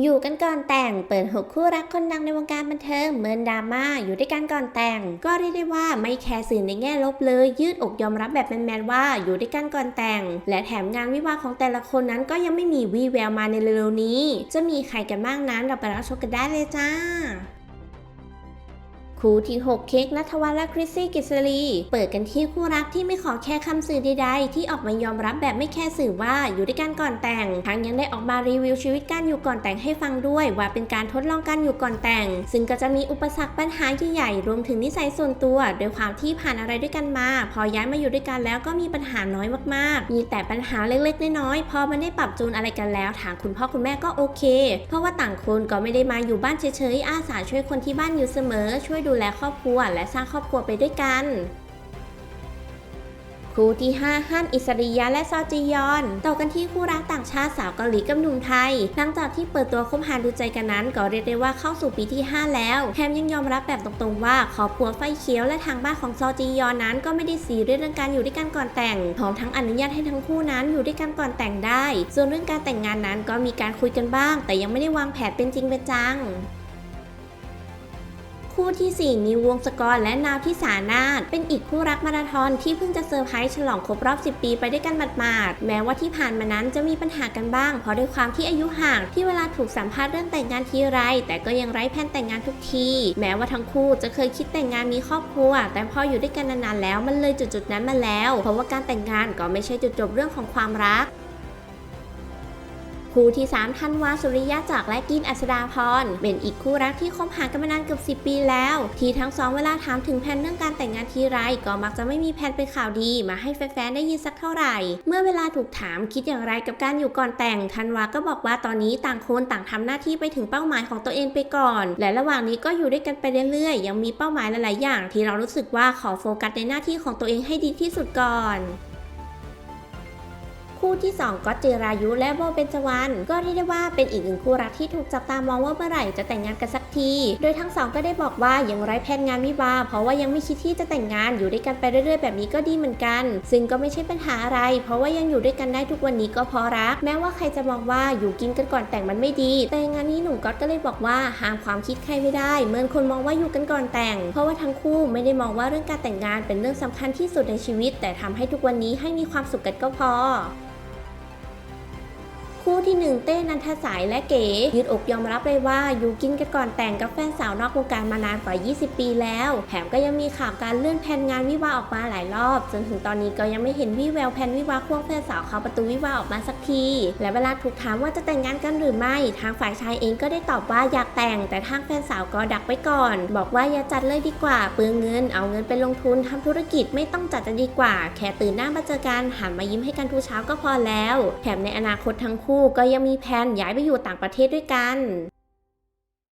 อยู่กันก่อนแต่งเปิดหกคู่รักคนดังในวงการบันเทิงเมินดราม่าอยู่ด้วยกันก่อนแต่ง ก็เรียกได้ว่าไม่แคร์สื่อในแง่ลบเลย ยืดอกยอมรับแบบแมนๆว่าอยู่ด้วยกันก่อนแต่ง และแถมงานวิวาของแต่ละคนนั้นก็ยังไม่มีวี่แววมาในเร็วๆนี้ จะมีใครกันบ้างนั้นเราไปรับชมกันได้เลยจ้า คู่ที่ 6 เค้กนัทวัฒน์และคริสซี่กิษรีเปิดกันที่คู่รักที่ไม่ขอแค่คำสื่อใดๆ ที่ออกมายอมรับแบบไม่แค่สื่อว่าอยู่ด้วยกันก่อนแต่ง ทั้งยังได้ออกมารีวิวชีวิตการอยู่ก่อนแต่งให้ฟังด้วย ว่าเป็นการทดลองการอยู่ก่อนแต่ง ซึ่งก็จะมีอุปสรรคปัญหาใหญ่ๆรวมถึงนิสัยส่วนตัวโดยความที่ผ่านอะไรด้วยกันมา พอย้ายมาอยู่ด้วยกันแล้วก็มีปัญหาน้อยมากๆ มีแต่ปัญหาเล็กๆน้อยๆพอมันได้ปรับจูนอะไรกันแล้วทางคุณพ่อคุณแม่ก็โอเค เพราะว่าต่างคนก็ไม่ได้มาอยู่บ้านเฉยๆอาสาช่วยคนที่บ้านอยู่เสมอช่วยดูแลครอบครัวและสร้างครอบครัวไปด้วยกัน คู่ที่ 5 ฮั่นอิสริยะและซอจียอน ต่อกันที่คู่รักต่างชาติสาวเกาหลีกับหนุ่มไทย หลังจากที่เปิดตัวคบหาดูใจกันนั้น ก็เรียกได้ว่าเข้าสู่ปีที่ 5 แล้ว แถมยังยอมรับแบบตรงๆว่าครอบครัวไฟเขียวและทางบ้านของซอจียอนนั้นก็ไม่ได้ซีเรียสเรื่องการอยู่ด้วยกันก่อนแต่งพร้อมทั้งอนุญาตให้ทั้งคู่นั้นอยู่ด้วยกันก่อนแต่งได้ ส่วนเรื่องการแต่งงานนั้นก็มีการคุยกันบ้าง แต่ยังไม่ได้วางแผนเป็นจริงเป็นจัง คู่ที่ 4 นิววงศกรและนาวที่สานาถเป็นอีกคู่รักมาราธอนที่เพิ่งจะเซอร์ไพรส์ฉลองครบรอบ 10 ปีไปด้วยกันหมาดๆแม้ว่าที่ผ่านมานั้นจะมีปัญหากันบ้าง เพราะด้วยความที่อายุห่างที่เวลาถูกสัมภาษณ์เรื่องแต่งงานทีไร แต่ก็ยังไร้แผนแต่งงานทุกที แม้ว่าทั้งคู่จะเคยคิดแต่งงานมีครอบครัว แต่พออยู่ด้วยกันนานๆแล้วมันเลยจุดๆนั้นมาแล้ว เพราะว่าการแต่งงานก็ไม่ใช่จุดจบเรื่องของความรัก คู่ที่ 3 ธันวาสุริยะจากรและกินอัศดาพรเป็นอีกคู่รักที่คบหากันมานานเกือบ10 ปีแล้ว ที่ทั้งสองเวลาถามถึงแผนเรื่องการแต่งงานทีไร ก็มักจะไม่มีแผนเป็นข่าวดีมาให้แฟนๆได้ยินสักเท่าไหร่ เมื่อเวลาถูกถามคิดอย่างไรกับการอยู่ก่อนแต่งธันวาก็บอกว่าตอนนี้ต่างคนต่างทำหน้าที่ไปถึงเป้าหมายของตัวเองไปก่อน และระหว่างนี้ก็อยู่ด้วยกันไปเรื่อยๆ ยังมีเป้าหมายหลายๆอย่าง ที่เรารู้สึกว่าขอโฟกัสในหน้าที่ของตัวเองให้ดีที่สุดก่อน คู่ที่ 2 ก็จิรายุและโบเบญจวรรณก็เรียกได้ว่าเป็นอีกหนึ่งคู่รักที่ถูกจับตามองว่าเมื่อไหร่จะแต่งงานกันสักที โดยทั้งสองก็ได้บอกว่ายังไร้แผนงานวิวาเพราะว่ายังไม่คิดที่จะแต่งงานอยู่ด้วยกันไปเรื่อยๆ แบบนี้ก็ดีเหมือนกัน ซึ่งก็ไม่ใช่ปัญหาอะไร เพราะว่ายังอยู่ด้วยกันได้ทุกวันนี้ก็เพราะรัก แม้ว่าใครจะมองว่าอยู่กินกันก่อนแต่งมันไม่ดี แต่งานนี้หนุ่มก๊อตก็เลยบอกว่าห้ามความคิดใครไม่ได้เหมือนคนมองว่าอยู่กันก่อนแต่ง เพราะว่าทั้งคู่ไม่ได้มองว่าเรื่องการแต่งงานเป็นเรื่องสำคัญที่สุดในชีวิต แต่ทำให้ทุกวันนี้ให้มีความสุขกันก็พอ คู่ที่ 1 เต้นันทสายและเก๋ยืดอกยอมรับเลยว่าอยู่กินกันก่อนแต่งกับแฟนสาวนอกวงการมานานกว่า 20 ปีแล้วแถมก็ยังมีข่าวการเลื่อนแผนงานวิวาออกมาหลายรอบจนถึงตอนนี้ก็ยังไม่เห็นวี่แววแผนวิวาควงแฟนสาวเข้าประตูวิวาออกมาสักที และเวลาถูกถามว่าจะแต่งงานกันหรือไม่ ทางฝ่ายชายเองก็ได้ตอบว่าอยากแต่ง แต่ทางแฟนสาวก็ดักไว้ก่อน บอกว่าอย่าจัดเลยดีกว่าเปลืองเงิน เอาเงินไปลงทุนทำธุรกิจไม่ต้องจัดจะดีกว่า แค่ตื่นหน้ามาเจอกันหันมายิ้มให้กันทุกเช้าก็พอแล้ว แถมในอนาคตทั้งคู่คู่ก็ยังมีแผนย้ายไปอยู่ต่างประเทศด้วยกัน